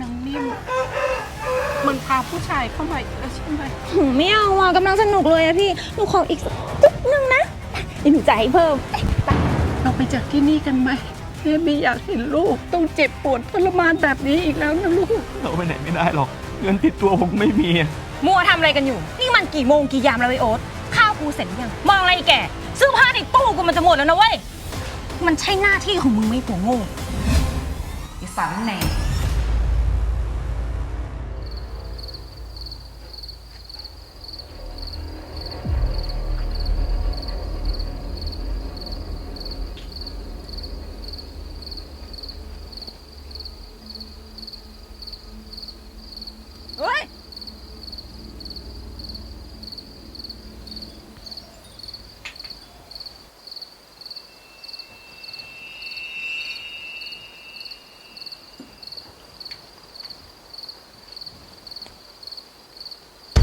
นางนิ่มมันพาผู้ชายเข้ามาอีกแล้วใช่ไหมหนูไม่เอาอะกำลังสนุกเลยอะพี่ หนูขออีกสักจุดนึงนะเดี๋ยวหนูจ่ายให้เพิ่มเราไปจากที่นี่กันไหมแม่ไม่อยากเห็นลูกต้องเจ็บปวดทรมานแบบนี้อีกแล้วนะลูก เราไปไหนไม่ได้หรอก เงินติดตัวผมไม่มีอะมัวทำอะไรกันอยู่ นี่มันกี่โมงกี่ยามแล้วไอโอ๊ตข้าวกูเสร็จหรือยัง มองอะไรแกเสื้อผ้าในตู้กูมันจะหมดแล้วนะเว้ย มันใช่หน้าที่ของมึงไหมผัวโง่ไอ้สารแหน่ โอ้ย